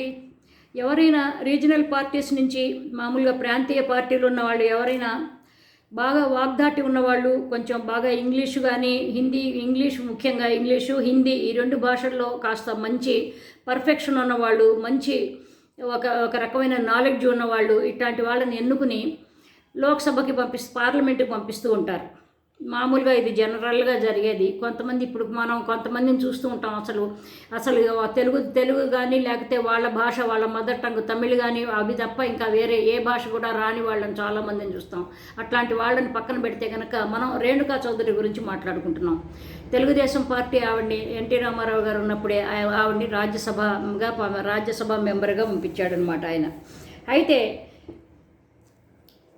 ఉన్నాయండి ఎవరైనా regional parties నుంచి మామూలుగా ప్రాంతీయ పార్టీలు ఉన్న వాళ్ళు ఎవరైనా బాగా వాగ్దాటి ఉన్నవాళ్ళు కొంచెం బాగా ఇంగ్లీషు కానీ హిందీ ఇంగ్లీష్ ముఖ్యంగా ఇంగ్లీషు హిందీ ఈ రెండు భాషల్లో కాస్త మంచి పర్ఫెక్షన్ ఉన్నవాళ్ళు మంచి ఒక ఒక రకమైన నాలెడ్జ్ ఉన్నవాళ్ళు ఇట్లాంటి వాళ్ళని ఎన్నుకుని లోక్సభకి పంపిస్తూ పార్లమెంట్కి పంపిస్తూ ఉంటారు. మామూలుగా ఇది జనరల్గా జరిగేది. కొంతమంది ఇప్పుడు మనం కొంతమందిని చూస్తూ ఉంటాం అసలు అసలు తెలుగు తెలుగు కానీ లేకపోతే వాళ్ళ భాష వాళ్ళ మదర్ టంగ్ తమిళ్ కానీ అవి తప్ప ఇంకా వేరే ఏ భాష కూడా రాని వాళ్ళని చాలామందిని చూస్తాం. అట్లాంటి వాళ్ళని పక్కన పెడితే కనుక మనం రేణుకా చౌదరి గురించి మాట్లాడుకుంటున్నాం. తెలుగుదేశం పార్టీ ఆవిడ్ని ఎన్టీ రామారావు గారు ఉన్నప్పుడే ఆవిడ్ని రాజ్యసభగా రాజ్యసభ మెంబర్గా పంపించాడనమాట ఆయన. అయితే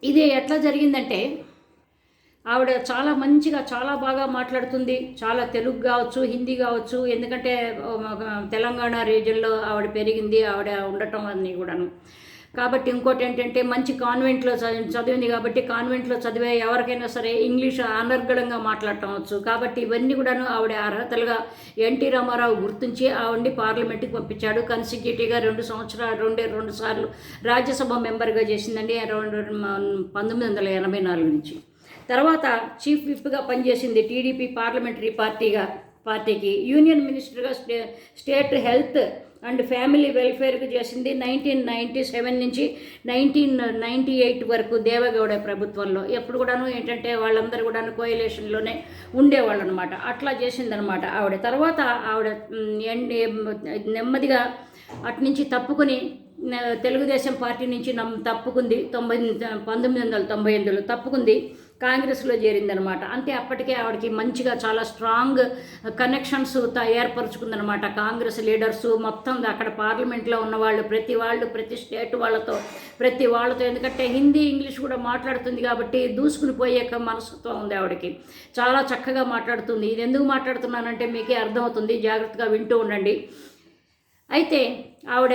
ఇది ఎట్లా జరిగిందంటే ఆవిడ చాలా మంచిగా చాలా బాగా మాట్లాడుతుంది. చాలా తెలుగు కావచ్చు హిందీ కావచ్చు. ఎందుకంటే తెలంగాణ రీజియన్లో ఆవిడ పెరిగింది ఆవిడ ఉండటం అన్నీ కూడాను. కాబట్టి ఇంకోటి ఏంటంటే మంచి కాన్వెంట్లో చదివి చదివింది కాబట్టి కాన్వెంట్లో చదివే ఎవరికైనా సరే ఇంగ్లీష్ అనర్గళంగా మాట్లాడటవచ్చు కాబట్టి ఇవన్నీ కూడాను ఆవిడ అర్హతలుగా ఎన్టీ రామారావు గుర్తించి ఆవిడ్ని పార్లమెంట్కి పంపించాడు. కన్సిక్యూటివ్గా రెండు సంవత్సరాలు రెండే రెండు సార్లు రాజ్యసభ మెంబర్గా చేసిందండి. రెండు పంతొమ్మిది వందల ఎనభై నాలుగు నుంచి. తర్వాత చీఫ్ విప్గా పనిచేసింది టీడీపీ పార్లమెంటరీ పార్టీగా పార్టీకి యూనియన్ మినిస్టర్గా stay state health and family వెల్ఫేర్కి చేసింది నైన్టీన్ నైంటీ సెవెన్ నుంచి నైన్టీన్ నైంటీ ఎయిట్ వరకు దేవగౌడ ప్రభుత్వంలో. ఎప్పుడు కూడాను ఏంటంటే వాళ్ళందరూ కూడాను కోయలేషన్లోనే ఉండేవాళ్ళు అనమాట అట్లా చేసిందనమాట ఆవిడ. తర్వాత ఆవిడ మ్, ఎండ్- నెమ్మదిగా అట్నుంచి తప్పుకుని తెలుగుదేశం పార్టీ నుంచి నమ్ తప్పుకుంది. తొంభై పంతొమ్మిది వందల తొంభై ఎనిమిదిలో తప్పుకుంది. కాంగ్రెస్లో చేరిందనమాట. అంటే అప్పటికే ఆవిడకి మంచిగా చాలా స్ట్రాంగ్ కనెక్షన్స్ ఏర్పరచుకుందనమాట. కాంగ్రెస్ లీడర్స్ మొత్తం అక్కడ పార్లమెంట్లో ఉన్న వాళ్ళు ప్రతి వాళ్ళు ప్రతి స్టేట్ వాళ్ళతో ప్రతి వాళ్ళతో. ఎందుకంటే హిందీ ఇంగ్లీష్ కూడా మాట్లాడుతుంది కాబట్టి దూసుకుని పోయే మనస్తత్వం ఉంది ఆవిడకి. చాలా చక్కగా మాట్లాడుతుంది. ఇది ఎందుకు మాట్లాడుతున్నానంటే మీకే అర్థమవుతుంది. జాగ్రత్తగా వింటూ ఉండండి. అయితే ఆవిడ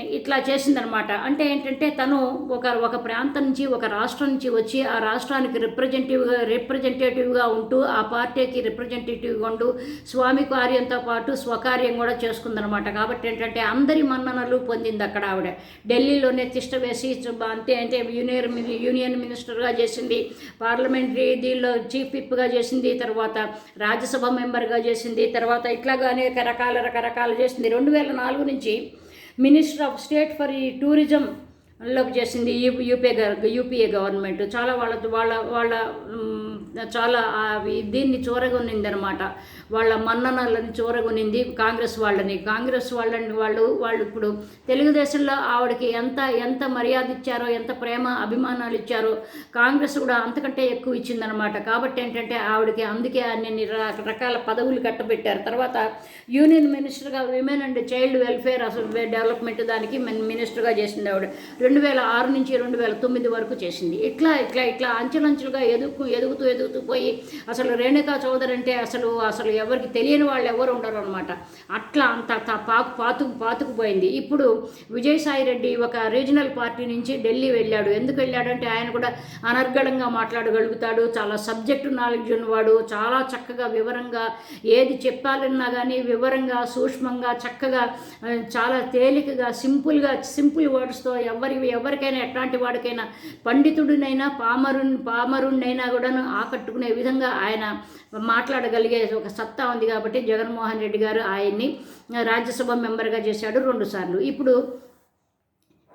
ఇట్లా చేసిందనమాట. అంటే ఏంటంటే తను ఒక ఒక ప్రాంతం నుంచి ఒక రాష్ట్రం నుంచి వచ్చి ఆ రాష్ట్రానికి రిప్రజెంటేటివ్గా రిప్రజెంటేటివ్గా ఉంటూ ఆ పార్టీకి రిప్రజెంటేటివ్గా ఉంటూ స్వామి కార్యంతో పాటు స్వకార్యం కూడా చేసుకుందనమాట. కాబట్టి ఏంటంటే అందరి మన్ననలు పొందింది అక్కడ ఆవిడ. ఢిల్లీలోనే తిష్ట వేసి అంతే అంటే యూనియన్ యూనియన్ మినిస్టర్గా చేసింది. పార్లమెంటరీ దీనిలో చీఫ్ విప్గా చేసింది. తర్వాత రాజ్యసభ మెంబర్గా చేసింది. తర్వాత ఇట్లాగా అనేక రకాల రకరకాలు చేసింది. రెండు వేల నాలుగు నుంచి మినిస్టర్ ఆఫ్ స్టేట్ ఫర్ ఈ టూరిజం లోకి చేసింది యూ యూపీఏ గవర్నమెంట్ చాలా వాళ్ళ వాళ్ళ వాళ్ళ చాలా దీన్ని చూరగొనిందనమాట వాళ్ళ మన్ననలని చూరగొనింది కాంగ్రెస్ వాళ్ళని. కాంగ్రెస్ వాళ్ళని వాళ్ళు వాళ్ళు ఇప్పుడు తెలుగుదేశంలో ఆవిడకి ఎంత ఎంత మర్యాద ఇచ్చారో ఎంత ప్రేమ అభిమానాలు ఇచ్చారో కాంగ్రెస్ కూడా అంతకంటే ఎక్కువ ఇచ్చిందనమాట. కాబట్టి ఏంటంటే ఆవిడకి అందుకే అన్ని ర- రకాల పదవులు కట్టబెట్టారు. తర్వాత యూనియన్ మినిస్టర్గా విమెన్ అండ్ చైల్డ్ వెల్ఫేర్ అసలు డెవలప్మెంట్ దానికి మిన్- మినిస్టర్గా చేసింది ఆవిడ. రెండు వేల ఆరు నుంచి రెండు వేల తొమ్మిది వరకు చేసింది. ఇట్లా ఇట్లా ఇట్లా అంచెలంచెలుగా ఎదుగు ఎదుగుతూ ఎదుగుతూ పోయి అసలు రేణుకా చౌదరి అంటే అసలు అసలు ఎవరికి తెలియని వాళ్ళు ఎవరు ఉండరు అనమాట అట్లా అంత త- పాకు పాతుకు పాతుకుపోయింది. ఇప్పుడు విజయసాయి రెడ్డి ఒక రీజనల్ పార్టీ నుంచి ఢిల్లీ వెళ్ళాడు. ఎందుకు వెళ్ళాడంటే ఆయన కూడా అనర్గళంగా మాట్లాడగలుగుతాడు. చాలా సబ్జెక్టు నాలెడ్జ్ ఉన్నవాడు. చాలా చక్కగా వివరంగా ఏది చెప్పాలన్నా కానీ వివరంగా సూక్ష్మంగా చక్కగా చాలా తేలికగా సింపుల్గా సింపుల్ వర్డ్స్తో ఎవరి ఎవరికైనా ఎట్లాంటి వాడికైనా పండితుడినైనా పామరు పామరుణ్ణైనా కూడాను ఆకట్టుకునే విధంగా ఆయన మాట్లాడగలిగే ఒక సత్తా ఉంది కాబట్టి జగన్మోహన్ రెడ్డి గారు ఆయన్ని రాజ్యసభ మెంబర్గా చేశాడు రెండుసార్లు ఇప్పుడు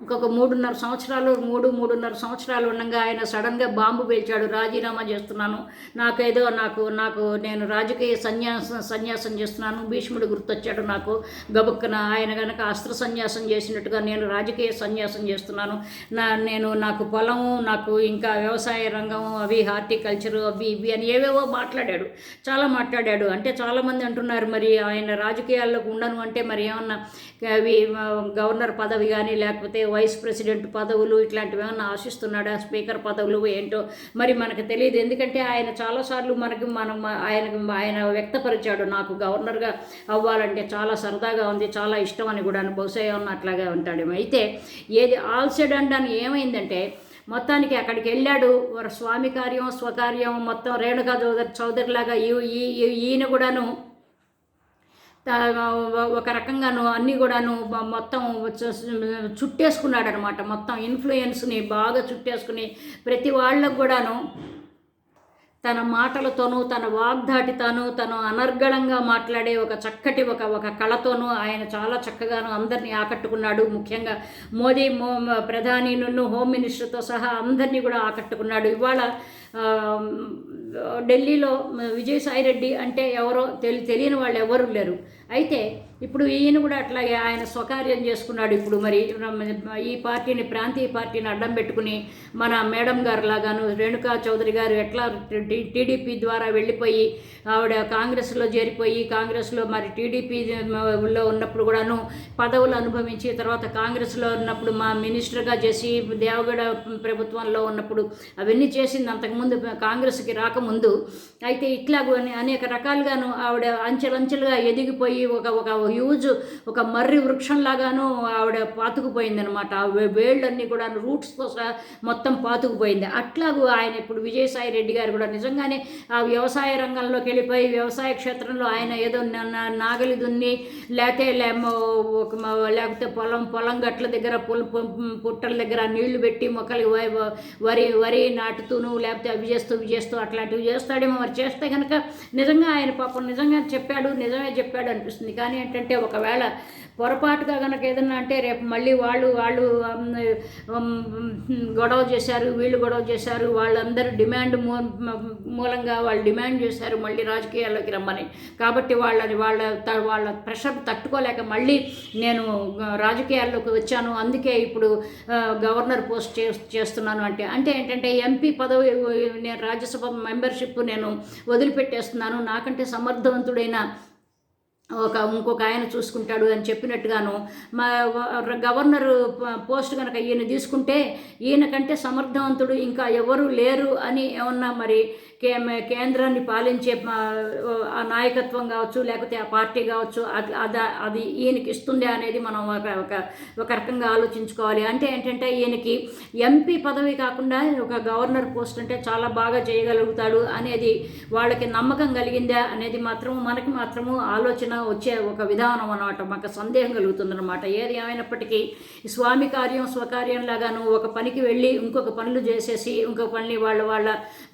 ఇంకొక మూడున్నర సంవత్సరాలు మూడు మూడున్నర సంవత్సరాలు ఉండగా ఆయన సడన్గా బాంబు పేల్చాడు. రాజీనామా చేస్తున్నాను. నాకేదో నాకు నాకు నేను రాజకీయ సన్యాసం సన్యాసం చేస్తున్నాను. భీష్ముడు గుర్తొచ్చాడు నాకు. గబుక్కన ఆయన కనుక అస్త్ర సన్యాసం చేసినట్టుగా నేను రాజకీయ సన్యాసం చేస్తున్నాను. నా నేను నాకు పొలము నాకు ఇంకా వ్యవసాయ రంగం అవి హార్టికల్చరు అవి ఇవి అని ఏవేవో మాట్లాడాడు. చాలా మాట్లాడాడు. అంటే చాలామంది అంటున్నారు మరి ఆయన రాజకీయాల్లోకి ఉండను అంటే మరి ఏమన్నా అవి గవర్నర్ పదవి కానీ లేకపోతే వైస్ ప్రెసిడెంట్ పదవులు ఇట్లాంటివి ఏమన్నా ఆశిస్తున్నాడా? స్పీకర్ పదవులు ఏంటో? మరి మనకు తెలియదు. ఎందుకంటే ఆయన చాలాసార్లు మనకి మనం ఆయన ఆయన వ్యక్తపరిచాడు. నాకు గవర్నర్గా అవ్వాలంటే చాలా సరదాగా ఉంది చాలా ఇష్టం అని కూడా బహుశా ఏమన్నా అట్లాగే ఉంటాడు అయితే ఏది ఆల్సెడ్ అండ్ అని ఏమైందంటే మొత్తానికి అక్కడికి వెళ్ళాడు. వారి స్వామి కార్యం స్వకార్యం మొత్తం రేణుకా చౌదరి చౌదరిలాగా ఈ ఈయన కూడాను ఒక రకంగాను అన్నీ కూడాను మొత్తం చుట్టేసుకున్నాడు అనమాట మొత్తం ఇన్ఫ్లుయెన్స్ని బాగా చుట్టేసుకుని ప్రతి వాళ్ళకు కూడాను తన మాటలతోనూ తన వాగ్దాటితోనూ తను అనర్గళంగా మాట్లాడే ఒక చక్కటి ఒక ఒక కళతోనూ ఆయన చాలా చక్కగాను అందరినీ ఆకట్టుకున్నాడు. ముఖ్యంగా మోదీ మో ప్రధాని నున్ను హోమ్ మినిస్టర్తో సహా అందరినీ కూడా ఆకట్టుకున్నాడు. ఇవాళ ఢిల్లీలో విజయసాయిరెడ్డి అంటే ఎవరో తెలి తెలియని వాళ్ళు ఎవరు లేరు. అయితే ఇప్పుడు ఈయన కూడా అట్లాగే ఆయన స్వకార్యం చేసుకున్నాడు ఇప్పుడు మరి ఈ పార్టీని ప్రాంతీయ పార్టీని అడ్డం పెట్టుకుని మన మేడం గారు లాగాను రేణుకా చౌదరి గారు ఎట్లా టీడీపీ ద్వారా వెళ్ళిపోయి ఆవిడ కాంగ్రెస్లో చేరిపోయి కాంగ్రెస్లో మరి టీడీపీలో ఉన్నప్పుడు కూడాను పదవులు అనుభవించి తర్వాత కాంగ్రెస్లో ఉన్నప్పుడు మా మినిస్టర్గా చేసి దేవగడ ప్రభుత్వంలో ఉన్నప్పుడు అవన్నీ చేసింది అంతకుముందు కాంగ్రెస్కి రాకముందు. అయితే ఇట్లా అనేక రకాలుగాను ఆవిడ అంచెలంచెలుగా ఎదిగిపోయి ఒక ఒక హ్యూజ్ ఒక మర్రి వృక్షంలాగాను ఆవిడ పాతుకుపోయిందనమాట ఆ వేళ్ళన్నీ కూడా రూట్స్తో మొత్తం పాతుకుపోయింది. అట్లాగూ ఆయన ఇప్పుడు విజయసాయి రెడ్డి గారు కూడా నిజంగానే ఆ వ్యవసాయ రంగంలోకి వెళ్ళిపోయి వ్యవసాయ క్షేత్రంలో ఆయన ఏదో నా- నాగలి దున్ని లేకపోతే ఒక లేకపోతే పొలం పొలం గట్ల దగ్గర పుల్ పుట్టల దగ్గర నీళ్ళు పెట్టి మొక్కలు వరి వరి నాటుతూను లేకపోతే అవి చేస్తూ ఇవి చేస్తూ అట్లాంటివి చేస్తాడేమో. మరి చేస్తే కనుక నిజంగా ఆయన పాపం నిజంగా చెప్పాడు నిజమే చెప్పాడు అనిపిస్తుంది. కానీ ఏంటంటే ఒకవేళ పొరపాటుగా కనుక ఏదన్నా అంటే రేపు మళ్ళీ వాళ్ళు వాళ్ళు గొడవ చేశారు వీళ్ళు గొడవ చేశారు వాళ్ళందరూ డిమాండ్ మూ మూలంగా వాళ్ళు డిమాండ్ చేశారు మళ్ళీ రాజకీయాల్లోకి రమ్మని. కాబట్టి వాళ్ళని వాళ్ళ త- వాళ్ళ ప్రెషర్ తట్టుకోలేక మళ్ళీ నేను రాజకీయాల్లోకి వచ్చాను అందుకే ఇప్పుడు గవర్నర్ పోస్ట్ చే చేస్తున్నాను అంటే అంటే ఏంటంటే ఎంపీ పదవి నేను రాజ్యసభ మెంబర్షిప్ నేను వదిలిపెట్టేస్తున్నాను. నాకంటే సమర్థవంతుడైన ఒక ఇంకొక ఆయన చూసుకుంటాడు అని చెప్పినట్టుగాను మా గవర్నరు పోస్ట్ కనుక ఈయన తీసుకుంటే ఈయన కంటే సమర్థవంతుడు ఇంకా ఎవరు లేరు అని ఏమన్నా మరి కే కేంద్రాన్ని పాలించే ఆ నాయకత్వం కావచ్చు లేకపోతే ఆ పార్టీ కావచ్చు అది అది అది ఈయనకి ఇస్తుండే అనేది మనం ఒక ఒక ఒక రకంగా ఆలోచించుకోవాలి. అంటే ఏంటంటే ఈయనకి ఎంపీ పదవి కాకుండా ఒక గవర్నర్ పోస్ట్ అంటే చాలా బాగా చేయగలుగుతాడు అనేది వాళ్ళకి నమ్మకం కలిగిందా అనేది మాత్రం మనకి మాత్రము ఆలోచన వచ్చే ఒక విధానం అనమాట మాకు సందేహం కలుగుతుందన్నమాట. ఏది ఏమైనప్పటికీ స్వామి కార్యం స్వకార్యం లాగాను ఒక పనికి వెళ్ళి ఇంకొక పనులు చేసేసి ఇంకొక పని వాళ్ళ వాళ్ళ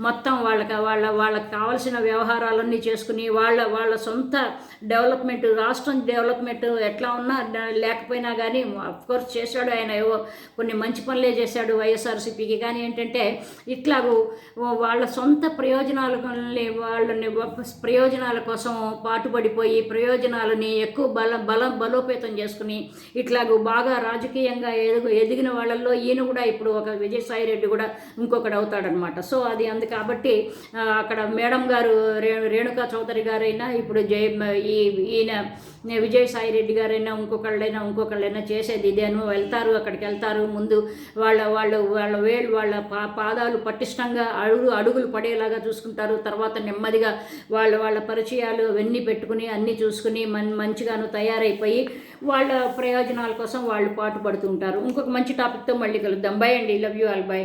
మొత్తం వాళ్ళకి వాళ్ళ వాళ్ళకి కావాల్సిన వ్యవహారాలన్నీ చేసుకుని వాళ్ళ వాళ్ళ సొంత డెవలప్మెంట్ రాష్ట్రం డెవలప్మెంట్ ఎట్లా ఉన్నా లేకపోయినా కానీ కోర్స్ చేశాడు ఆయన ఏవో కొన్ని మంచి పనులే చేశాడు వైఎస్ఆర్సీపీకి. కానీ ఏంటంటే ఇట్లాగూ వాళ్ళ సొంత ప్రయోజనాలని వాళ్ళని ప్రయోజనాల కోసం పాటుపడిపోయి ప్రయోజనాలని ఎక్కువ బల బలం బలోపేతం చేసుకుని ఇట్లాగూ బాగా రాజకీయంగా ఎదుగు ఎదిగిన వాళ్ళల్లో ఈయన కూడా ఇప్పుడు ఒక విజయసాయి రెడ్డి కూడా ఇంకొకడు అవుతాడనమాట సో అది అందు కాబట్టి అక్కడ మేడం గారు రే రేణుకా చౌదరి గారైనా ఇప్పుడు జయ ఈ ఈయన విజయసాయి రెడ్డి గారైనా ఇంకొకళ్ళైనా ఇంకొకళ్ళైనా చేసేది ఇదేను వెళ్తారు అక్కడికి వెళ్తారు. ముందు వాళ్ళ వాళ్ళు వాళ్ళ వేళ్ళు వాళ్ళ పా పాదాలు పటిష్టంగా అడుగు అడుగులు పడేలాగా చూసుకుంటారు. తర్వాత నెమ్మదిగా వాళ్ళ వాళ్ళ పరిచయాలు అవన్నీ పెట్టుకుని అన్నీ చూసుకుని మన్ మంచిగాను తయారైపోయి వాళ్ళ ప్రయోజనాల కోసం వాళ్ళు పాటుపడుతుంటారు ఇంకొక మంచి టాపిక్తో మళ్ళీ కలుద్దాం. బై అండి. Love you all. బై.